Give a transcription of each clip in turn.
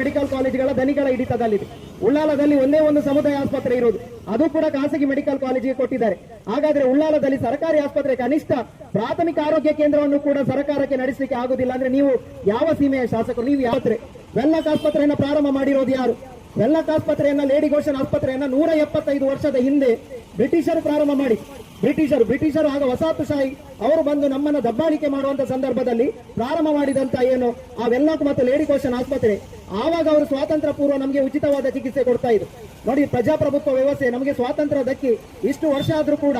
Medical ಕಾಲೇಜುಗಳ ದನಿಗಳ ಹಿಡಿತದಲ್ಲಿದೆ. ಉಳ್ಳಾಲದಲ್ಲಿ ಒಂದೇ ಒಂದು ಸಮುದಾಯ ಆಸ್ಪತ್ರೆ ಇರೋದು ಅದು ಕೂಡ ಖಾಸಗಿ ಮೆಡಿಕಲ್ ಕಾಲೇಜಿಗೆ ಕೊಟ್ಟಿದ್ದಾರೆ. ಹಾಗಾದ್ರೆ ಉಳ್ಳಾಲದಲ್ಲಿ ಸರ್ಕಾರಿ ಆಸ್ಪತ್ರೆ ಕನಿಷ್ಠ ಪ್ರಾಥಮಿಕ ಆರೋಗ್ಯ ಕೇಂದ್ರವನ್ನು ಕೂಡ ಸರ್ಕಾರಕ್ಕೆ ನಡೆಸಲಿಕ್ಕೆ ಆಗುದಿಲ್ಲ ಅಂದ್ರೆ ನೀವು ಯಾವ ಸೀಮೆಯ ಶಾಸಕರು? ನೀವು ಯಾವತ್ರೆ ವೆಲ್ಲಕ್ ಆಸ್ಪತ್ರೆಯನ್ನು ಪ್ರಾರಂಭ ಮಾಡಿರೋದು ಯಾರು? ವೆಲ್ಲಕ್ ಆಸ್ಪತ್ರೆಯನ್ನ ಲೇಡಿ ಘೋಷನ್ ಆಸ್ಪತ್ರೆಯನ್ನ ನೂರ ಎಪ್ಪತ್ತೈದು ವರ್ಷದ ಹಿಂದೆ ಬ್ರಿಟಿಷರು ಪ್ರಾರಂಭ ಮಾಡಿ. ಬ್ರಿಟಿಷರು ಬ್ರಿಟಿಷರು ಆಗ ವಸಾಹತುಶಾಹಿ ಅವರು ಬಂದು ನಮ್ಮನ್ನ ದಬ್ಬಾಳಿಕೆ ಮಾಡುವಂತ ಸಂದರ್ಭದಲ್ಲಿ ಪ್ರಾರಂಭ ಮಾಡಿದಂತ ಏನು, ಆ ವೆಲ್ಲಕ್ ಮತ್ತು ಲೇಡಿ ಕೋಶನ್ ಆಸ್ಪತ್ರೆ, ಆವಾಗ ಅವರು ಸ್ವಾತಂತ್ರ್ಯ ಪೂರ್ವ ನಮಗೆ ಉಚಿತವಾದ ಚಿಕಿತ್ಸೆ ಕೊಡ್ತಾ ಇದ್ರು. ನೋಡಿ, ಪ್ರಜಾಪ್ರಭುತ್ವ ವ್ಯವಸ್ಥೆ ನಮಗೆ ಸ್ವಾತಂತ್ರ್ಯ ದಕ್ಕಿ ಇಷ್ಟು ವರ್ಷ ಆದ್ರೂ ಕೂಡ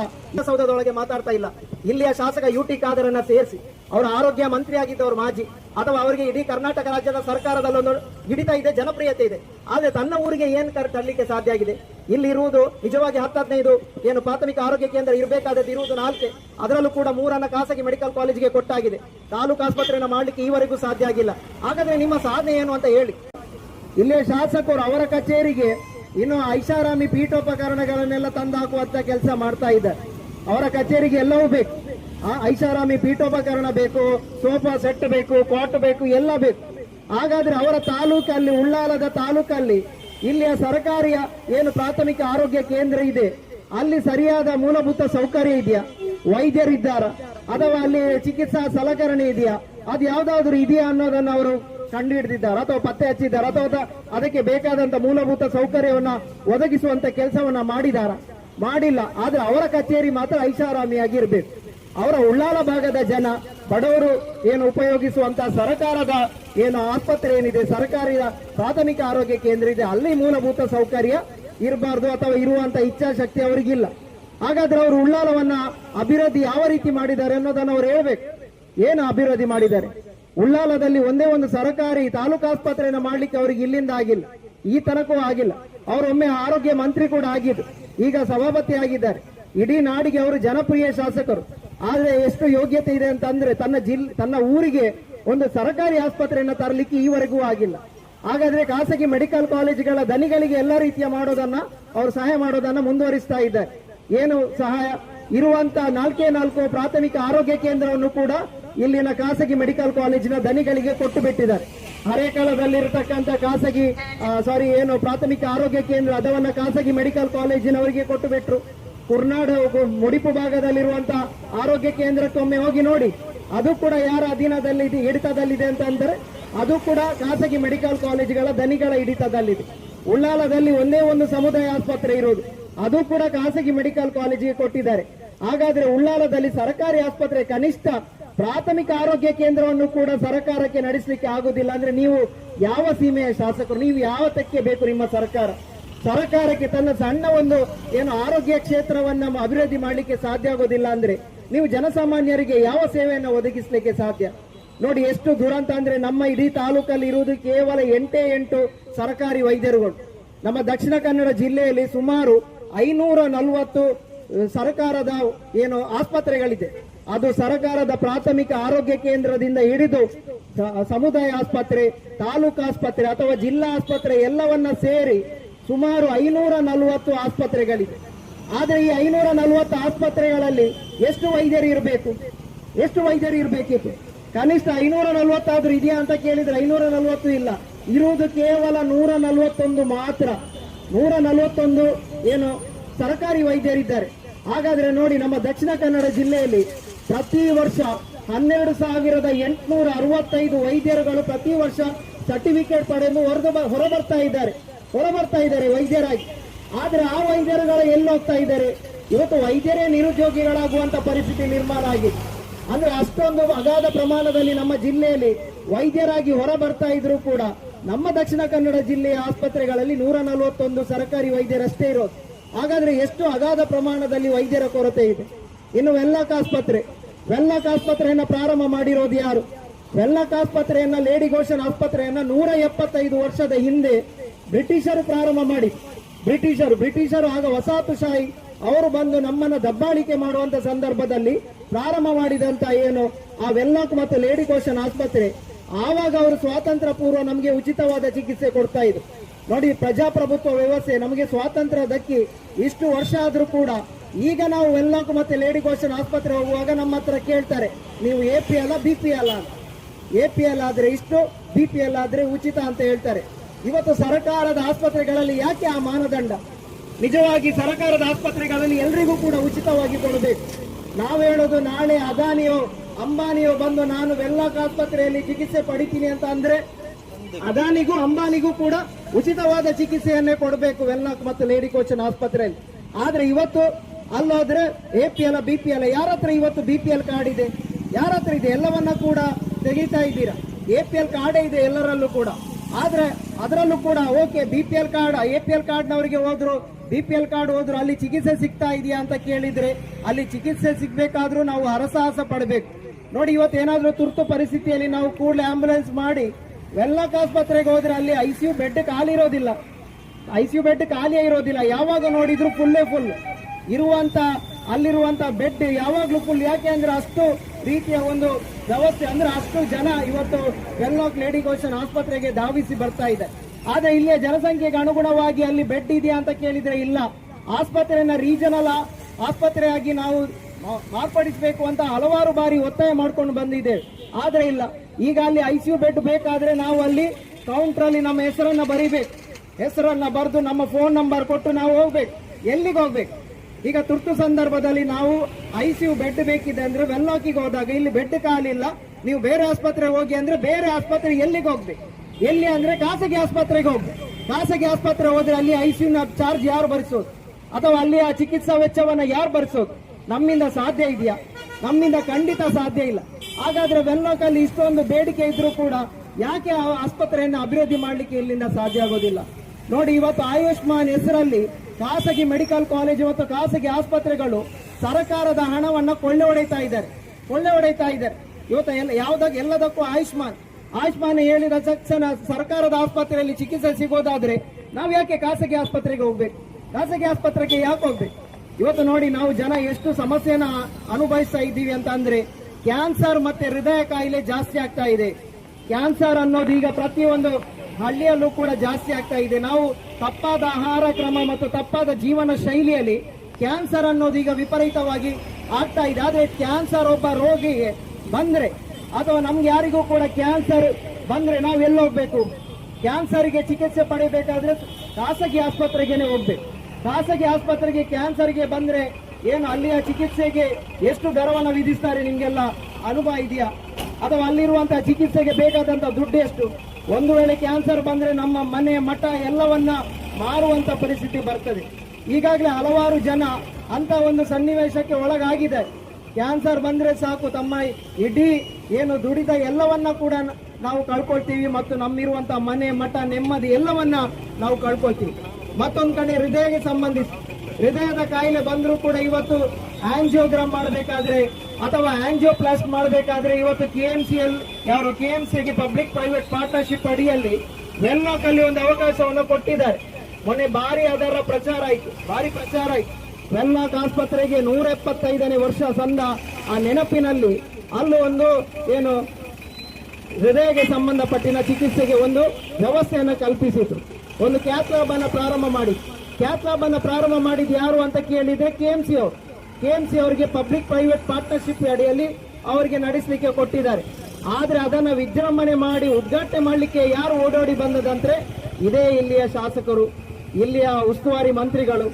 ಸೌಧದೊಳಗೆ ಮಾತಾಡ್ತಾ ಇಲ್ಲ. ಇಲ್ಲಿಯ ಶಾಸಕ ಯು ಟಿ ಖಾದರನ್ನ ಸೇರಿಸಿ, ಅವರ ಆರೋಗ್ಯ ಮಂತ್ರಿ ಆಗಿದ್ದವರು ಮಾಜಿ, ಅಥವಾ ಅವರಿಗೆ ಇಡೀ ಕರ್ನಾಟಕ ರಾಜ್ಯದ ಸರ್ಕಾರದಲ್ಲೊಂದು ಹಿಡಿತ ಇದೆ, ಜನಪ್ರಿಯತೆ ಇದೆ. ಆದ್ರೆ ತನ್ನ ಊರಿಗೆ ಏನ್ ಕರ್- ತರಲಿಕ್ಕೆ ಸಾಧ್ಯ ಆಗಿದೆ? ಇಲ್ಲಿ ಇರುವುದು ನಿಜವಾಗಿ ಹತ್ತು ಹದಿನೈದು ಏನು ಪ್ರಾಥಮಿಕ ಆರೋಗ್ಯ ಕೇಂದ್ರ ಇರಬೇಕಾದದ್ದು ಇರುವುದು ನಾಲ್ಕೆ. ಅದರಲ್ಲೂ ಕೂಡ ಮೂರನ್ನ ಖಾಸಗಿ ಮೆಡಿಕಲ್ ಕಾಲೇಜಿಗೆ ಕೊಟ್ಟಾಗಿದೆ. ತಾಲೂಕು ಆಸ್ಪತ್ರೆಯನ್ನ ಮಾಡಲಿಕ್ಕೆ ಈವರೆಗೂ ಸಾಧ್ಯ ಆಗಿಲ್ಲ. ಹಾಗಾದ್ರೆ ನಿಮ್ಮ ಸಾಧನೆ ಏನು ಅಂತ ಹೇಳಿ. ಇಲ್ಲಿಯ ಶಾಸಕರು ಅವರ ಕಚೇರಿಗೆ ಇನ್ನು ಐಷಾರಾಮಿ ಪೀಠೋಪಕರಣಗಳನ್ನೆಲ್ಲ ತಂದು ಹಾಕುವಂತ ಕೆಲಸ ಮಾಡ್ತಾ ಇದ್ದಾರೆ ಅವರ ಕಚೇರಿಗೆ ಎಲ್ಲವೂ ಬೇಕು. ಆ ಐಷಾರಾಮಿ ಪೀಠೋಪಕರಣ ಬೇಕು, ಸೋಫಾ ಸೆಟ್ ಬೇಕು, ಕ್ವಾಟ್ ಬೇಕು, ಎಲ್ಲ ಬೇಕು. ಹಾಗಾದ್ರೆ ಅವರ ತಾಲೂಕಲ್ಲಿ, ಉಳ್ಳಾಲದ ತಾಲೂಕಲ್ಲಿ ಇಲ್ಲಿಯ ಸರ್ಕಾರಿಯ ಏನು ಪ್ರಾಥಮಿಕ ಆರೋಗ್ಯ ಕೇಂದ್ರ ಇದೆ, ಅಲ್ಲಿ ಸರಿಯಾದ ಮೂಲಭೂತ ಸೌಕರ್ಯ ಇದೆಯಾ? ವೈದ್ಯರಿದ್ದಾರಾ? ಅಥವಾ ಅಲ್ಲಿ ಚಿಕಿತ್ಸಾ ಸಲಕರಣೆ ಇದೆಯಾ? ಅದು ಯಾವ್ದಾದ್ರು ಇದೆಯಾ ಅನ್ನೋದನ್ನು ಅವರು ಕಂಡು ಹಿಡಿದಿದ್ದಾರೆ ಅಥವಾ ಪತ್ತೆ ಹಚ್ಚಿದ್ದಾರೆ ಅಥವಾ ಅದಕ್ಕೆ ಬೇಕಾದಂತ ಮೂಲಭೂತ ಸೌಕರ್ಯವನ್ನ ಒದಗಿಸುವಂತ ಕೆಲಸವನ್ನ ಮಾಡಿದಾರ. ಮಾಡಿಲ್ಲ, ಆದ್ರೆ ಅವರ ಕಚೇರಿ ಮಾತ್ರ ಐಷಾರಾಮಿಯಾಗಿರ್ಬೇಕು ಅವರ ಉಳ್ಳಾಲ ಭಾಗದ ಜನ, ಬಡವರು ಏನು ಉಪಯೋಗಿಸುವಂತ ಸರ್ಕಾರದ ಏನು ಆಸ್ಪತ್ರೆ ಏನಿದೆ, ಸರ್ಕಾರಿ ಪ್ರಾಥಮಿಕ ಆರೋಗ್ಯ ಕೇಂದ್ರ ಇದೆ, ಅಲ್ಲಿ ಮೂಲಭೂತ ಸೌಕರ್ಯ ಇರಬಾರ್ದು ಅಥವಾ ಇರುವಂತ ಇಚ್ಛಾಶಕ್ತಿ ಅವರಿಗಿಲ್ಲ. ಹಾಗಾದ್ರೆ ಅವರು ಉಳ್ಳಾಲವನ್ನ ಅಭಿವೃದ್ಧಿ ಯಾವ ರೀತಿ ಮಾಡಿದ್ದಾರೆ ಅನ್ನೋದನ್ನ ಅವ್ರು ಹೇಳ್ಬೇಕು. ಏನು ಅಭಿವೃದ್ಧಿ ಮಾಡಿದ್ದಾರೆ? ಉಳ್ಳಾಲದಲ್ಲಿ ಒಂದೇ ಒಂದು ಸರಕಾರಿ ತಾಲೂಕು ಆಸ್ಪತ್ರೆಯನ್ನು ಮಾಡ್ಲಿಕ್ಕೆ ಅವರಿಗೆ ಇಲ್ಲಿಂದ ಆಗಿಲ್ಲ. ಈ ತನಕೂ ಆಗಿಲ್ಲ. ಅವರೊಮ್ಮೆ ಆರೋಗ್ಯ ಮಂತ್ರಿ ಕೂಡ ಆಗಿದ್ದು, ಈಗ ಸಭಾಪತಿ ಆಗಿದ್ದಾರೆ. ಇಡೀ ನಾಡಿಗೆ ಅವರು ಜನಪ್ರಿಯ ಶಾಸಕರು. ಆದ್ರೆ ಎಷ್ಟು ಯೋಗ್ಯತೆ ಇದೆ ಅಂತಂದ್ರೆ ತನ್ನ ಜಿಲ್, ತನ್ನ ಊರಿಗೆ ಒಂದು ಸರಕಾರಿ ಆಸ್ಪತ್ರೆಯನ್ನು ತರಲಿಕ್ಕೆ ಈವರೆಗೂ ಆಗಿಲ್ಲ. ಹಾಗಾದ್ರೆ ಖಾಸಗಿ ಮೆಡಿಕಲ್ ಕಾಲೇಜುಗಳ ದನಿಗಳಿಗೆ ಎಲ್ಲ ರೀತಿಯ ಮಾಡೋದನ್ನ, ಅವರು ಸಹಾಯ ಮಾಡೋದನ್ನ ಮುಂದುವರಿಸ್ತಾ ಇದ್ದಾರೆ. ಏನು ಸಹಾಯ? ಇರುವಂತ ನಾಲ್ಕೇ ನಾಲ್ಕು ಪ್ರಾಥಮಿಕ ಆರೋಗ್ಯ ಕೇಂದ್ರವನ್ನು ಕೂಡ ಇಲ್ಲಿನ ಖಾಸಗಿ ಮೆಡಿಕಲ್ ಕಾಲೇಜಿನ ದನಿಗಳಿಗೆ ಕೊಟ್ಟು ಬಿಟ್ಟಿದ್ದಾರೆ. ಹರೇಕಳದಲ್ಲಿರತಕ್ಕಂತ ಖಾಸಗಿ ಸಾರಿ ಏನು ಪ್ರಾಥಮಿಕ ಆರೋಗ್ಯ ಕೇಂದ್ರ ಅದವನ್ನ ಖಾಸಗಿ ಮೆಡಿಕಲ್ ಕಾಲೇಜಿನವರಿಗೆ ಕೊಟ್ಟು ಬಿಟ್ರು. ಕುರ್ನಾಡು ಮುಡಿಪು ಭಾಗದಲ್ಲಿರುವಂತಹ ಆರೋಗ್ಯ ಕೇಂದ್ರಕ್ಕೊಮ್ಮೆ ಹೋಗಿ ನೋಡಿ. ಅದು ಕೂಡ ಯಾರ ಅಧೀನದಲ್ಲಿ ಹಿಡಿತದಲ್ಲಿದೆ ಅಂತ ಅಂದರೆ ಅದು ಕೂಡ ಖಾಸಗಿ ಮೆಡಿಕಲ್ ಕಾಲೇಜುಗಳ ದನಿಗಳ ಹಿಡಿತದಲ್ಲಿದೆ. ಉಳ್ಳಾಲದಲ್ಲಿ ಒಂದೇ ಒಂದು ಸಮುದಾಯ ಆಸ್ಪತ್ರೆ ಇರೋದು. ಅದು ಕೂಡ ಖಾಸಗಿ ಮೆಡಿಕಲ್ ಕಾಲೇಜಿಗೆ ಕೊಟ್ಟಿದ್ದಾರೆ. ಹಾಗಾದ್ರೆ ಉಳ್ಳಾಲದಲ್ಲಿ ಸರ್ಕಾರಿ ಆಸ್ಪತ್ರೆ ಕನಿಷ್ಠ ಪ್ರಾಥಮಿಕ ಆರೋಗ್ಯ ಕೇಂದ್ರವನ್ನು ಕೂಡ ಸರ್ಕಾರಕ್ಕೆ ನಡೆಸಲಿಕ್ಕೆ ಆಗುದಿಲ್ಲ ಅಂದ್ರೆ ನೀವು ಯಾವ ಸೀಮೆಯ ಶಾಸಕರು, ನೀವು ಯಾವ ತಕ್ಕೆ ಬೇಕು ನಿಮ್ಮ ಸರ್ಕಾರ? ಸರ್ಕಾರಕ್ಕೆ ತನ್ನ ಸಣ್ಣ ಒಂದು ಏನು ಆರೋಗ್ಯ ಕ್ಷೇತ್ರವನ್ನ ಅಭಿವೃದ್ಧಿ ಮಾಡಲಿಕ್ಕೆ ಸಾಧ್ಯ ಆಗೋದಿಲ್ಲ ಅಂದ್ರೆ ನೀವು ಜನಸಾಮಾನ್ಯರಿಗೆ ಯಾವ ಸೇವೆಯನ್ನು ಒದಗಿಸಲಿಕ್ಕೆ ಸಾಧ್ಯ? ನೋಡಿ, ಎಷ್ಟು ದುರಂತ ಅಂದ್ರೆ ನಮ್ಮ ಇಡೀ ತಾಲೂಕಲ್ಲಿ ಇರುವುದು ಕೇವಲ ಎಂಟೇ ಎಂಟು ಸರ್ಕಾರಿ ವೈದ್ಯರುಗಳು. ನಮ್ಮ ದಕ್ಷಿಣ ಕನ್ನಡ ಜಿಲ್ಲೆಯಲ್ಲಿ ಸುಮಾರು ಐನೂರ ನಲವತ್ತು ಸರ್ಕಾರದ ಏನು ಆಸ್ಪತ್ರೆಗಳಿದೆ. ಅದು ಸರ್ಕಾರದ ಪ್ರಾಥಮಿಕ ಆರೋಗ್ಯ ಕೇಂದ್ರದಿಂದ ಹಿಡಿದು ಸಮುದಾಯ ಆಸ್ಪತ್ರೆ, ತಾಲೂಕು ಆಸ್ಪತ್ರೆ ಅಥವಾ ಜಿಲ್ಲಾ ಆಸ್ಪತ್ರೆ ಎಲ್ಲವನ್ನ ಸೇರಿ ಸುಮಾರು ಐನೂರ ನಲವತ್ತು ಆಸ್ಪತ್ರೆಗಳಿವೆ. ಆದರೆ ಈ ಐನೂರ ನಲವತ್ತು ಆಸ್ಪತ್ರೆಗಳಲ್ಲಿ ಎಷ್ಟು ವೈದ್ಯರು ಇರಬೇಕು? ಎಷ್ಟು ವೈದ್ಯರು ಇರಬೇಕಿತ್ತು? ಕನಿಷ್ಠ ಐನೂರ ನಲವತ್ತಾದ್ರೂ ಇದೆಯಾ ಅಂತ ಕೇಳಿದ್ರೆ ಐನೂರ ನಲವತ್ತು ಇಲ್ಲ. ಇರುವುದು ಕೇವಲ ನೂರ ನಲವತ್ತೊಂದು ಮಾತ್ರ. ನೂರ ನಲವತ್ತೊಂದು ಏನು ಸರ್ಕಾರಿ ವೈದ್ಯರಿದ್ದಾರೆ. ಹಾಗಾದ್ರೆ ನೋಡಿ ನಮ್ಮ ದಕ್ಷಿಣ ಕನ್ನಡ ಜಿಲ್ಲೆಯಲ್ಲಿ ಪ್ರತಿ ವರ್ಷ ಹನ್ನೆರಡು ಸಾವಿರದ ಎಂಟುನೂರ ಅರವತ್ತೈದು ವೈದ್ಯರುಗಳು ಪ್ರತಿ ವರ್ಷ ಸರ್ಟಿಫಿಕೇಟ್ ಪಡೆದು ಹೊರದು ಹೊರಬರ್ತಾ ಇದ್ದಾರೆ. ಹೊರಬರ್ತಾ ಇದ್ದಾರೆ ವೈದ್ಯರಾಗಿ. ಆದ್ರೆ ಆ ವೈದ್ಯರುಗಳು ಎಲ್ಲೋಗ್ತಾ ಇದ್ದಾರೆ. ಇವತ್ತು ವೈದ್ಯರೇ ನಿರುದ್ಯೋಗಿಗಳಾಗುವಂತ ಪರಿಸ್ಥಿತಿ ನಿರ್ಮಾಣ ಆಗಿದೆ. ಅಂದ್ರೆ ಅಷ್ಟೊಂದು ಅಗಾಧ ಪ್ರಮಾಣದಲ್ಲಿ ನಮ್ಮ ಜಿಲ್ಲೆಯಲ್ಲಿ ವೈದ್ಯರಾಗಿ ಹೊರ ಬರ್ತಾ ಇದ್ರು ಕೂಡ ನಮ್ಮ ದಕ್ಷಿಣ ಕನ್ನಡ ಜಿಲ್ಲೆಯ ಆಸ್ಪತ್ರೆಗಳಲ್ಲಿ ನೂರ ನಲವತ್ತೊಂದು ಸರ್ಕಾರಿ ವೈದ್ಯರಷ್ಟೇ ಇರೋದು. ಹಾಗಾದ್ರೆ ಎಷ್ಟು ಅಗಾಧ ಪ್ರಮಾಣದಲ್ಲಿ ವೈದ್ಯರ ಕೊರತೆ ಇದೆ. ಇನ್ನು ವೆಲ್ಲಾಕ್ ಆಸ್ಪತ್ರೆ. ವೆಲ್ಲಕ್ ಆಸ್ಪತ್ರೆಯನ್ನ ಪ್ರಾರಂಭ ಮಾಡಿರೋದು ಯಾರು? ವೆಲ್ಲಕ್ ಆಸ್ಪತ್ರೆಯನ್ನ, ಲೇಡಿ ಘೋಷನ್ ಆಸ್ಪತ್ರೆಯನ್ನ ನೂರ ಎಪ್ಪತ್ತೈದು ವರ್ಷದ ಹಿಂದೆ ಬ್ರಿಟಿಷರು ಪ್ರಾರಂಭ ಮಾಡಿ. ಬ್ರಿಟಿಷರು ಬ್ರಿಟಿಷರು ಆಗ ವಸಾಹತುಶಾಹಿ ಅವರು ಬಂದು ನಮ್ಮನ್ನ ದಬ್ಬಾಳಿಕೆ ಮಾಡುವಂತ ಸಂದರ್ಭದಲ್ಲಿ ಪ್ರಾರಂಭ ಮಾಡಿದಂತ ಏನು? ಆ ವೆಲ್ಲಕ್ ಮತ್ತು ಲೇಡಿ ಘೋಷನ್ ಆಸ್ಪತ್ರೆ. ಆವಾಗ ಅವರು ಸ್ವಾತಂತ್ರ್ಯ ಪೂರ್ವ ನಮಗೆ ಉಚಿತವಾದ ಚಿಕಿತ್ಸೆ ಕೊಡ್ತಾ ಇದ್ರು. ನೋಡಿ, ಪ್ರಜಾಪ್ರಭುತ್ವ ವ್ಯವಸ್ಥೆ ನಮಗೆ ಸ್ವಾತಂತ್ರ್ಯ ದಕ್ಕಿ ಇಷ್ಟು ವರ್ಷ ಆದ್ರೂ ಕೂಡ ಈಗ ನಾವು ವೆಲ್ಲಾಕ್ ಮತ್ತೆ ಲೇಡಿ ಗೋಷನ್ ಆಸ್ಪತ್ರೆ ಹೋಗುವಾಗ ನಮ್ಮ ಹತ್ರ ಕೇಳ್ತಾರೆ, ನೀವು ಎ ಪಿ ಅಲ್ಲ ಬಿ ಪಿ ಎಲ್ ಅಂತ. ಎ ಪಿ ಎಲ್ ಆದ್ರೆ ಇಷ್ಟು ಬಿ ಪಿ ಎಲ್ ಆದ್ರೆ ಉಚಿತ ಅಂತ ಹೇಳ್ತಾರೆ. ಇವತ್ತು ಸರ್ಕಾರದ ಆಸ್ಪತ್ರೆಗಳಲ್ಲಿ ಯಾಕೆ ಆ ಮಾನದಂಡ? ನಿಜವಾಗಿ ಸರ್ಕಾರದ ಆಸ್ಪತ್ರೆಗಳಲ್ಲಿ ಎಲ್ರಿಗೂ ಕೂಡ ಉಚಿತವಾಗಿ ಕೊಡಬೇಕು. ನಾವು ಹೇಳೋದು ನಾಳೆ ಅದಾನಿಯೋ, ಅಂಬಾನಿಯೋ ಬಂದು ನಾನು ವೆಲ್ಲಾಕ್ ಆಸ್ಪತ್ರೆಯಲ್ಲಿ ಚಿಕಿತ್ಸೆ ಪಡಿತೀನಿ ಅಂತ ಅಂದ್ರೆ, ಅದಾನಿಗೂ ಅಂಬಾನಿಗೂ ಕೂಡ ಉಚಿತವಾದ ಚಿಕಿತ್ಸೆಯನ್ನೇ ಕೊಡಬೇಕು ವೆಲ್ಲಾಕ್ ಮತ್ತು ಲೇಡಿ ಕೋಚನ್ ಆಸ್ಪತ್ರೆಯಲ್ಲಿ. ಆದ್ರೆ ಇವತ್ತು ಅಲ್ಲೋದ್ರೆ A P L B P L ಯಾರ ಹತ್ರ ಇವತ್ತು ಬಿ ಪಿ ಎಲ್ ಕಾರ್ಡ್ ಇದೆ? ಯಾರ ಹತ್ರ ಇದೆ? ಎಲ್ಲವನ್ನ ಕೂಡ ತೆಗಿತಾ ಇದ್ದೀರಾ? ಎ ಪಿ ಎಲ್ ಕಾರ್ಡೇ ಇದೆ ಎಲ್ಲರಲ್ಲೂ ಕೂಡ. ಆದ್ರೆ ಅದರಲ್ಲೂ ಕೂಡ, okay B P L card A P L ಕಾರ್ಡ್ನವರಿಗೆ ಹೋದ್ರು ಬಿ ಪಿ ಎಲ್ ಕಾರ್ಡ್ ಹೋದ್ರು, ಅಲ್ಲಿ ಚಿಕಿತ್ಸೆ ಸಿಗ್ತಾ ಇದೆಯಾ ಅಂತ ಕೇಳಿದ್ರೆ, ಅಲ್ಲಿ ಚಿಕಿತ್ಸೆ ಸಿಗ್ಬೇಕಾದ್ರೂ ನಾವು ಹರಸಾಹಸ ಪಡಬೇಕು. ನೋಡಿ, ಇವತ್ತು ಏನಾದ್ರೂ ತುರ್ತು ಪರಿಸ್ಥಿತಿಯಲ್ಲಿ ನಾವು ಕೂಡಲೇ ಆಂಬುಲೆನ್ಸ್ ಮಾಡಿ ವೆಲ್ಲಕ್ ಆಸ್ಪತ್ರೆಗೆ ಹೋದ್ರೆ ಅಲ್ಲಿ ಐ ಸಿ ಯು ಬೆಡ್ ಖಾಲಿ ಇರೋದಿಲ್ಲ. ಐ ಸಿ ಯು ಬೆಡ್ ಖಾಲಿಯೇ ಇರೋದಿಲ್ಲ. ಯಾವಾಗ ನೋಡಿದ್ರು ಫುಲ್ಲೇ ಫುಲ್ ಇರುವಂತ, ಅಲ್ಲಿರುವಂತ ಬೆಡ್ ಯಾವಾಗ್ಲೂ ಫುಲ್ ಯಾಕೆ ಅಂದ್ರೆ ಅಷ್ಟು ರೀತಿಯ ಒಂದು ವ್ಯವಸ್ಥೆ ಅಂದ್ರೆ ಅಷ್ಟು ಜನ ಇವತ್ತು ವೆಲ್ಲಾಕ್ ಲೇಡಿ ಗೋಷನ್ ಆಸ್ಪತ್ರೆಗೆ ಧಾವಿಸಿ ಬರ್ತಾ ಇದೆ. ಆದ್ರೆ ಇಲ್ಲಿಯ ಜನಸಂಖ್ಯೆಗೆ ಅನುಗುಣವಾಗಿ ಅಲ್ಲಿ ಬೆಡ್ ಇದೆಯಾ ಅಂತ ಕೇಳಿದ್ರೆ ಇಲ್ಲ. ಆಸ್ಪತ್ರೆಯನ್ನ ರೀಜನಲ್ ಆಸ್ಪತ್ರೆಯಾಗಿ ನಾವು ಮಾರ್ಪಡಿಸಬೇಕು ಅಂತ ಹಲವಾರು ಬಾರಿ ಒತ್ತಾಯ ಮಾಡ್ಕೊಂಡು ಬಂದಿದೆ. ಆದ್ರೆ ಇಲ್ಲ. ಈಗ ಅಲ್ಲಿ ಐಸಿಯು ಬೆಡ್ ಬೇಕಾದ್ರೆ ನಾವು ಅಲ್ಲಿ ಕೌಂಟರ್ ಅಲ್ಲಿ ನಮ್ಮ ಹೆಸರನ್ನ ಬರಿಬೇಕು. ಹೆಸರನ್ನ ಬರೆದು ನಮ್ಮ ಫೋನ್ ನಂಬರ್ ಕೊಟ್ಟು ನಾವು ಹೋಗ್ಬೇಕು. ಎಲ್ಲಿಗೆ ಹೋಗ್ಬೇಕು? ಈಗ ತುರ್ತು ಸಂದರ್ಭದಲ್ಲಿ ನಾವು ಐ ಯು ಬೆಡ್ ಬೇಕಿದೆ ಅಂದ್ರೆ ವೆಲ್ಲಾಕಿಗೆ ಹೋದಾಗ ಇಲ್ಲಿ ಬೆಡ್ ಖಾಲಿಲ್ಲ ನೀವು ಬೇರೆ ಆಸ್ಪತ್ರೆಗೆ ಹೋಗಿ ಅಂದ್ರೆ ಬೇರೆ ಆಸ್ಪತ್ರೆ ಎಲ್ಲಿಗೆ ಹೋಗ್ಬೇಕು ಎಲ್ಲಿ ಅಂದ್ರೆ ಖಾಸಗಿ ಆಸ್ಪತ್ರೆಗೆ ಹೋಗ್ಬೇಕು ಖಾಸಗಿ ಆಸ್ಪತ್ರೆ ಹೋದ್ರೆ ಅಲ್ಲಿ ಐಸಿಯು ನ ಚಾರ್ಜ್ ಯಾರು ಭರಿಸೋದು? ಅಥವಾ ಅಲ್ಲಿ ಆ ಚಿಕಿತ್ಸಾ ವೆಚ್ಚವನ್ನ ಯಾರು ಭರಿಸೋದು? ನಮ್ಮಿಂದ ಸಾಧ್ಯ ಇದೆಯಾ? ನಮ್ಮಿಂದ ಖಂಡಿತ ಸಾಧ್ಯ ಇಲ್ಲ. ಹಾಗಾದ್ರೆ ವೆಲ್ಲೋಕಲ್ಲಿ ಇಷ್ಟೊಂದು ಬೇಡಿಕೆ ಇದ್ರೂ ಕೂಡ ಯಾಕೆ ಆ ಆಸ್ಪತ್ರೆಯನ್ನು ಅಭಿವೃದ್ಧಿ ಮಾಡಲಿಕ್ಕೆ ಇಲ್ಲಿಂದ ಸಾಧ್ಯ ಆಗೋದಿಲ್ಲ? ನೋಡಿ, ಇವತ್ತು ಆಯುಷ್ಮಾನ್ ಹೆಸರಲ್ಲಿ ಖಾಸಗಿ ಮೆಡಿಕಲ್ ಕಾಲೇಜು ಮತ್ತು ಖಾಸಗಿ ಆಸ್ಪತ್ರೆಗಳು ಸರ್ಕಾರದ ಹಣವನ್ನು ಕೊಳ್ಳೆ ಹೊಡೆಯುತ್ತಾ ಇದ್ದಾರೆ. ಕೊಳ್ಳೆ ಹೊಡೆಯುತ್ತಾ ಇದ್ದಾರೆ. ಇವತ್ತು ಎಲ್ಲ ಯಾವ್ದಾಗ ಎಲ್ಲದಕ್ಕೂ ಆಯುಷ್ಮಾನ್. ಆಯುಷ್ಮಾನ್ ಹೇಳಿದ ತಕ್ಷಣ ಸರ್ಕಾರದ ಆಸ್ಪತ್ರೆಯಲ್ಲಿ ಚಿಕಿತ್ಸೆ ಸಿಗೋದಾದ್ರೆ ನಾವು ಯಾಕೆ ಖಾಸಗಿ ಆಸ್ಪತ್ರೆಗೆ ಹೋಗ್ಬೇಕು? ಖಾಸಗಿ ಆಸ್ಪತ್ರೆಗೆ ಯಾಕೆ ಹೋಗ್ಬೇಕು? ಇವತ್ತು ನೋಡಿ ನಾವು ಜನ ಎಷ್ಟು ಸಮಸ್ಯೆನ ಅನುಭವಿಸ್ತಾ ಇದ್ದೀವಿ ಅಂತ ಅಂದ್ರೆ ಕ್ಯಾನ್ಸರ್ ಮತ್ತೆ ಹೃದಯ ಕಾಯಿಲೆ ಜಾಸ್ತಿ ಆಗ್ತಾ ಇದೆ. ಕ್ಯಾನ್ಸರ್ ಅನ್ನೋದು ಈಗ ಪ್ರತಿಯೊಂದು ಹಳ್ಳಿಯಲ್ಲೂ ಕೂಡ ಜಾಸ್ತಿ ಆಗ್ತಾ ಇದೆ. ನಾವು ತಪ್ಪಾದ ಆಹಾರ ಕ್ರಮ ಮತ್ತು ತಪ್ಪಾದ ಜೀವನ ಶೈಲಿಯಲ್ಲಿ ಕ್ಯಾನ್ಸರ್ ಅನ್ನೋದು ಈಗ ವಿಪರೀತವಾಗಿ ಆಗ್ತಾ ಇದೆ. ಆದರೆ ಕ್ಯಾನ್ಸರ್ ಒಬ್ಬ ರೋಗಿಗೆ ಬಂದ್ರೆ, ಅಥವಾ ನಮ್ಗೆ ಯಾರಿಗೂ ಕೂಡ ಕ್ಯಾನ್ಸರ್ ಬಂದ್ರೆ ನಾವು ಎಲ್ಲಿ ಹೋಗ್ಬೇಕು? ಕ್ಯಾನ್ಸರ್ಗೆ ಚಿಕಿತ್ಸೆ ಪಡೆಯಬೇಕಾದ್ರೆ ಖಾಸಗಿ ಆಸ್ಪತ್ರೆಗೇನೆ ಹೋಗ್ಬೇಕು. ಖಾಸಗಿ ಆಸ್ಪತ್ರೆಗೆ ಕ್ಯಾನ್ಸರ್ಗೆ ಬಂದ್ರೆ ಏನು ಅಲ್ಲಿಯ ಚಿಕಿತ್ಸೆಗೆ ಎಷ್ಟು ದರವನ್ನು ವಿಧಿಸ್ತಾರೆ ನಿಮ್ಗೆಲ್ಲ ಅನುಭವ ಇದೆಯಾ? ಅಥವಾ ಅಲ್ಲಿರುವಂತಹ ಚಿಕಿತ್ಸೆಗೆ ಬೇಕಾದಂತಹ ದುಡ್ಡು ಎಷ್ಟು? ಒಂದು ವೇಳೆ ಕ್ಯಾನ್ಸರ್ ಬಂದ್ರೆ ನಮ್ಮ ಮನೆ ಮಠ ಎಲ್ಲವನ್ನ ಮಾರುವಂತ ಪರಿಸ್ಥಿತಿ ಬರ್ತದೆ. ಈಗಾಗಲೇ ಹಲವಾರು ಜನ ಅಂತ ಒಂದು ಸನ್ನಿವೇಶಕ್ಕೆ ಒಳಗಾಗಿದೆ. ಕ್ಯಾನ್ಸರ್ ಬಂದ್ರೆ ಸಾಕು ತಮ್ಮ, ಇಡೀ ಏನು ದುಡಿದ ಎಲ್ಲವನ್ನ ಕೂಡ ನಾವು ಕಳ್ಕೊಳ್ತೀವಿ ಮತ್ತು ನಮ್ಮಿರುವಂತಹ ಮನೆ, ಮಠ, ನೆಮ್ಮದಿ ಎಲ್ಲವನ್ನ ನಾವು ಕಳ್ಕೊಳ್ತೀವಿ. ಮತ್ತೊಂದು ಕಡೆ ಹೃದಯಕ್ಕೆ ಸಂಬಂಧಿಸಿ, ಹೃದಯದ ಕಾಯಿಲೆ ಬಂದರೂ ಕೂಡ ಇವತ್ತು ಆಂಜಿಯೋಗ್ರಾಮ್ ಮಾಡಬೇಕಾದ್ರೆ ಅಥವಾ ಆಂಜಿಯೋಪ್ಲಾಸ್ಟ್ ಮಾಡಬೇಕಾದ್ರೆ ಇವತ್ತು ಕೆ ಎಂ ಸಿ ಎಲ್ ಯಾರು ಕೆ ಎಂ ಸಿಗೆ ಪಬ್ಲಿಕ್ ಪ್ರೈವೇಟ್ ಪಾರ್ಟ್ನರ್ಶಿಪ್ ಅಡಿಯಲ್ಲಿ ವೆನ್ಲಾಕಲ್ಲಿ ಒಂದು ಅವಕಾಶವನ್ನು ಕೊಟ್ಟಿದ್ದಾರೆ. ಮೊನ್ನೆ ಭಾರಿ ಅದರ ಪ್ರಚಾರ ಆಯ್ತು. ಭಾರಿ ಪ್ರಚಾರ ಆಯ್ತು. ವೆನ್ಲಾಕ್ ಆಸ್ಪತ್ರೆಗೆ ನೂರ ಎಪ್ಪತ್ತೈದನೇ ವರ್ಷ ಸಂದ ಆ ನೆನಪಿನಲ್ಲಿ ಅಲ್ಲೂ ಒಂದು ಏನು ಹೃದಯಕ್ಕೆ ಸಂಬಂಧಪಟ್ಟಿನ ಚಿಕಿತ್ಸೆಗೆ ಒಂದು ವ್ಯವಸ್ಥೆಯನ್ನು ಕಲ್ಪಿಸಿತು ಒಂದು ಕ್ಯಾತ್ಲಾಬನ್ನು ಪ್ರಾರಂಭ ಮಾಡಿ ಕ್ಯಾತ್ಲಾಬನ್ನು ಪ್ರಾರಂಭ ಮಾಡಿದ್ದು ಯಾರು ಅಂತ ಕೇಳಿದ್ರೆ ಸಿ ಅವರು. ಕೆಎಂಸಿ ಅವರಿಗೆ ಪಬ್ಲಿಕ್ ಪ್ರೈವೇಟ್ ಪಾರ್ಟ್ನರ್ಶಿಪ್ ಅಡಿಯಲ್ಲಿ ಅವರಿಗೆ ನಡೆಸಲಿಕ್ಕೆ ಕೊಟ್ಟಿದ್ದಾರೆ. ಆದ್ರೆ ಅದನ್ನ ವಿಜೃಂಭಣೆ ಮಾಡಿ ಉದ್ಘಾಟನೆ ಮಾಡಲಿಕ್ಕೆ ಯಾರು ಓಡೋಡಿ ಬಂದದಂದ್ರೆ ಇದೇ ಇಲ್ಲಿಯ ಶಾಸಕರು, ಇಲ್ಲಿಯ ಉಸ್ತುವಾರಿ ಮಂತ್ರಿಗಳು,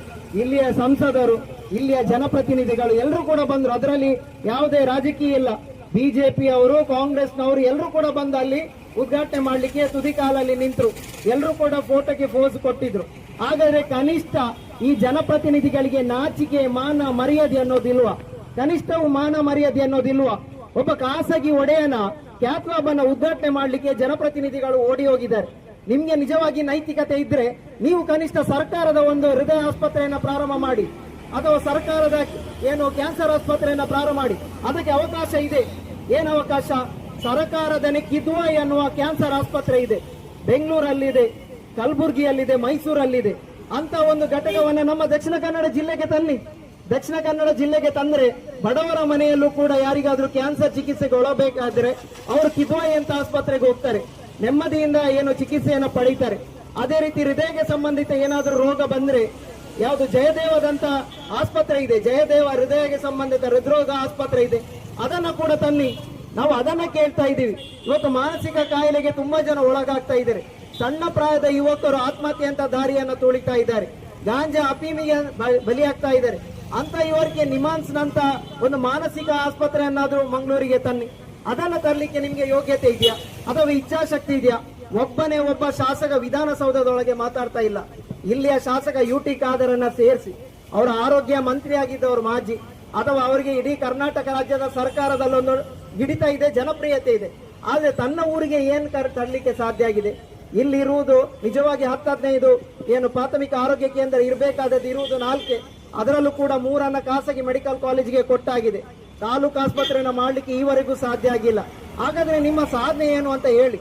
ಇಲ್ಲಿಯ ಸಂಸದರು, ಇಲ್ಲಿಯ ಜನಪ್ರತಿನಿಧಿಗಳು ಎಲ್ಲರೂ ಕೂಡ ಬಂದರು. ಅದರಲ್ಲಿ ಯಾವುದೇ ರಾಜಕೀಯ ಇಲ್ಲ. ಬಿಜೆಪಿ ಅವರು, ಕಾಂಗ್ರೆಸ್ನವರು ಎಲ್ಲರೂ ಕೂಡ ಬಂದು ಅಲ್ಲಿ ಉದ್ಘಾಟನೆ ಮಾಡಲಿಕ್ಕೆ ತುದಿ ಕಾಲಲ್ಲಿ ನಿಂತರು. ಎಲ್ಲರೂ ಕೂಡ ಫೋಟೋಗೆ ಫೋಸ್ ಕೊಟ್ಟಿದ್ರು. ಹಾಗಾದ್ರೆ ಕನಿಷ್ಠ ಈ ಜನಪ್ರತಿನಿಧಿಗಳಿಗೆ ನಾಚಿಕೆ, ಮಾನ, ಮರ್ಯಾದೆ ಅನ್ನೋದಿಲ್ವಾ? ಕನಿಷ್ಠವು ಮಾನ, ಮರ್ಯಾದೆ ಅನ್ನೋದಿಲ್ವಾ? ಒಬ್ಬ ಖಾಸಗಿ ಒಡೆಯನ ಕ್ಯಾಪ್ಲಾಬ್ ಅನ್ನ ಉದ್ಘಾಟನೆ ಮಾಡಲಿಕ್ಕೆ ಜನಪ್ರತಿನಿಧಿಗಳು ಓಡಿ ಹೋಗಿದ್ದಾರೆ. ನಿಮ್ಗೆ ನಿಜವಾಗಿ ನೈತಿಕತೆ ಇದ್ರೆ ನೀವು ಕನಿಷ್ಠ ಸರ್ಕಾರದ ಒಂದು ಹೃದಯ ಆಸ್ಪತ್ರೆಯನ್ನ ಪ್ರಾರಂಭ ಮಾಡಿ. ಅಥವಾ ಸರ್ಕಾರದ ಏನು ಕ್ಯಾನ್ಸರ್ ಆಸ್ಪತ್ರೆಯನ್ನ ಪ್ರಾರಂಭ ಮಾಡಿ. ಅದಕ್ಕೆ ಅವಕಾಶ ಇದೆ. ಏನು ಅವಕಾಶ? ಸರ್ಕಾರದನೇ ಕಿದ್ವಾ ಎನ್ನುವ ಕ್ಯಾನ್ಸರ್ ಆಸ್ಪತ್ರೆ ಇದೆ. ಬೆಂಗಳೂರಲ್ಲಿದೆ. ಕಲಬುರಗಿಯಲ್ಲಿದೆ, ಮೈಸೂರಲ್ಲಿದೆ. ಅಂತ ಒಂದು ಘಟಕವನ್ನ ನಮ್ಮ ದಕ್ಷಿಣ ಕನ್ನಡ ಜಿಲ್ಲೆಗೆ ತನ್ನಿ. ದಕ್ಷಿಣ ಕನ್ನಡ ಜಿಲ್ಲೆಗೆ ತಂದ್ರೆ ಬಡವರ ಮನೆಯಲ್ಲೂ ಕೂಡ ಯಾರಿಗಾದ್ರೂ ಕ್ಯಾನ್ಸರ್ ಚಿಕಿತ್ಸೆಗೆ ಒಳಬೇಕಾದ್ರೆ ಅವರು ಕಿದ್ವಾಯಿ ಅಂತ ಆಸ್ಪತ್ರೆಗೆ ಹೋಗ್ತಾರೆ. ನೆಮ್ಮದಿಯಿಂದ ಏನು ಚಿಕಿತ್ಸೆಯನ್ನು ಪಡೀತಾರೆ. ಅದೇ ರೀತಿ ಹೃದಯಕ್ಕೆ ಸಂಬಂಧಿತ ಏನಾದರೂ ರೋಗ ಬಂದ್ರೆ, ಯಾವುದು ಜಯದೇವದಂತ ಆಸ್ಪತ್ರೆ ಇದೆ. ಜಯದೇವ ಹೃದಯಕ್ಕೆ ಸಂಬಂಧಿತ ಹೃದ್ರೋಗ ಆಸ್ಪತ್ರೆ ಇದೆ. ಅದನ್ನ ಕೂಡ ತನ್ನಿ. ನಾವು ಅದನ್ನ ಕೇಳ್ತಾ ಇದ್ದೀವಿ. ಇವತ್ತು ಮಾನಸಿಕ ಕಾಯಿಲೆಗೆ ತುಂಬಾ ಜನ ಒಳಗಾಗ್ತಾ ಇದ್ದಾರೆ. ಸಣ್ಣ ಪ್ರಾಯದ ಯುವಕರು ಆತ್ಮಹತ್ಯೆ ಅಂತ ದಾರಿಯನ್ನು ತೋಳಿತಾ ಇದ್ದಾರೆ. ಗಾಂಜಾ ಅಫೀಮಿಗೆ ಬಲಿಯಾಗ್ತಾ ಇದ್ದಾರೆ. ಅಂತ ಇವರಿಗೆ ನಿಮಾನ್ಸ್ ನಂತ ಒಂದು ಮಾನಸಿಕ ಆಸ್ಪತ್ರೆಯನ್ನಾದರೂ ಮಂಗಳೂರಿಗೆ ತನ್ನಿ. ಅದನ್ನ ತರಲಿಕ್ಕೆ ನಿಮಗೆ ಯೋಗ್ಯತೆ ಇದೆಯಾ? ಅಥವಾ ಇಚ್ಛಾಶಕ್ತಿ ಇದೆಯಾ? ಒಬ್ಬನೇ ಒಬ್ಬ ಶಾಸಕ ವಿಧಾನಸೌಧದೊಳಗೆ ಮಾತಾಡ್ತಾ ಇಲ್ಲ. ಇಲ್ಲಿಯ ಶಾಸಕ ಯು ಟಿ ಖಾದರನ್ನ ಸೇರಿಸಿ. ಅವರ ಆರೋಗ್ಯ ಮಂತ್ರಿಯಾಗಿದ್ದವರು ಮಾಜಿ. ಅಥವಾ ಅವರಿಗೆ ಇಡೀ ಕರ್ನಾಟಕ ರಾಜ್ಯದ ಸರ್ಕಾರದಲ್ಲೊಂದು ಹಿಡಿತ ಇದೆ, ಜನಪ್ರಿಯತೆ ಇದೆ. ಆದರೆ ತನ್ನ ಊರಿಗೆ ಏನು ತರಲಿಕ್ಕೆ ಸಾಧ್ಯ ಆಗಿದೆ? ಇಲ್ಲಿರುವುದು ನಿಜವಾಗಿ ಹತ್ತು ಹದಿನೈದು. ಏನು ಪ್ರಾಥಮಿಕ ಆರೋಗ್ಯ ಕೇಂದ್ರ ಇರಬೇಕಾದದ್ದು ಇರುವುದು ನಾಲ್ಕೆ. ಅದರಲ್ಲೂ ಕೂಡ ಮೂರನ್ನ ಖಾಸಗಿ ಮೆಡಿಕಲ್ ಕಾಲೇಜಿಗೆ ಕೊಟ್ಟಾಗಿದೆ. ತಾಲೂಕು ಆಸ್ಪತ್ರೆಯನ್ನು ಮಾಡಲಿಕ್ಕೆ ಈವರೆಗೂ ಸಾಧ್ಯ ಆಗಿಲ್ಲ. ಹಾಗಾದ್ರೆ ನಿಮ್ಮ ಸಾಧನೆ ಏನು ಅಂತ ಹೇಳಿ.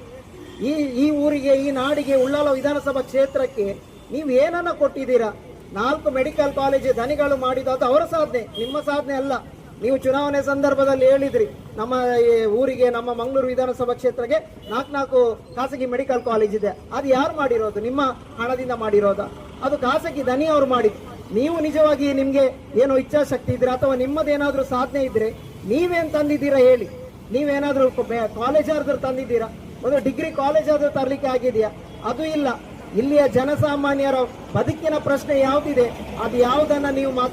ಈ ಈ ಊರಿಗೆ, ಈ ನಾಡಿಗೆ, ಉಳ್ಳಾಲ ವಿಧಾನಸಭಾ ಕ್ಷೇತ್ರಕ್ಕೆ ನೀವು ಏನನ್ನ ಕೊಟ್ಟಿದ್ದೀರಾ? ನಾಲ್ಕು ಮೆಡಿಕಲ್ ಕಾಲೇಜು ಧನಿಗಳು ಮಾಡಿದ್ದು ಅದು ಅವರ ಸಾಧನೆ, ನಿಮ್ಮ ಸಾಧನೆ ಅಲ್ಲ. ನೀವು ಚುನಾವಣೆ ಸಂದರ್ಭದಲ್ಲಿ ಹೇಳಿದ್ರಿ, ನಮ್ಮ ಈ ಊರಿಗೆ, ನಮ್ಮ ಮಂಗಳೂರು ವಿಧಾನಸಭಾ ಕ್ಷೇತ್ರಕ್ಕೆ ನಾಲ್ಕು ನಾಲ್ಕು ಖಾಸಗಿ ಮೆಡಿಕಲ್ ಕಾಲೇಜ್ ಇದೆ. ಅದು ಯಾರು ಮಾಡಿರೋದು? ನಿಮ್ಮ ಹಣದಿಂದ ಮಾಡಿರೋದ? ಅದು ಖಾಸಗಿ ಧನಿ ಅವರು ಮಾಡಿದ್ದು. ನೀವು ನಿಜವಾಗಿ ನಿಮ್ಗೆ ಏನೋ ಇಚ್ಛಾಶಕ್ತಿ ಇದ್ರೆ ಅಥವಾ ನಿಮ್ಮದೇನಾದ್ರೂ ಸಾಧನೆ ಇದ್ರೆ ನೀವೇನ್ ತಂದಿದ್ದೀರಾ ಹೇಳಿ. ನೀವೇನಾದ್ರೂ ಕಾಲೇಜ್ ಆದ್ರೂ ತಂದಿದ್ದೀರಾ? ಒಂದು ಡಿಗ್ರಿ ಕಾಲೇಜ್ ಆದ್ರೂ ತರಲಿಕ್ಕೆ ಆಗಿದೆಯಾ? ಅದು ಇಲ್ಲ. ಇಲ್ಲಿಯ ಜನಸಾಮಾನ್ಯರ ಬದುಕಿನ ಪ್ರಶ್ನೆ ಯಾವ್ದಿದೆ? ಅದು ಯಾವುದನ್ನ ನೀವು ಮಾತಾಡ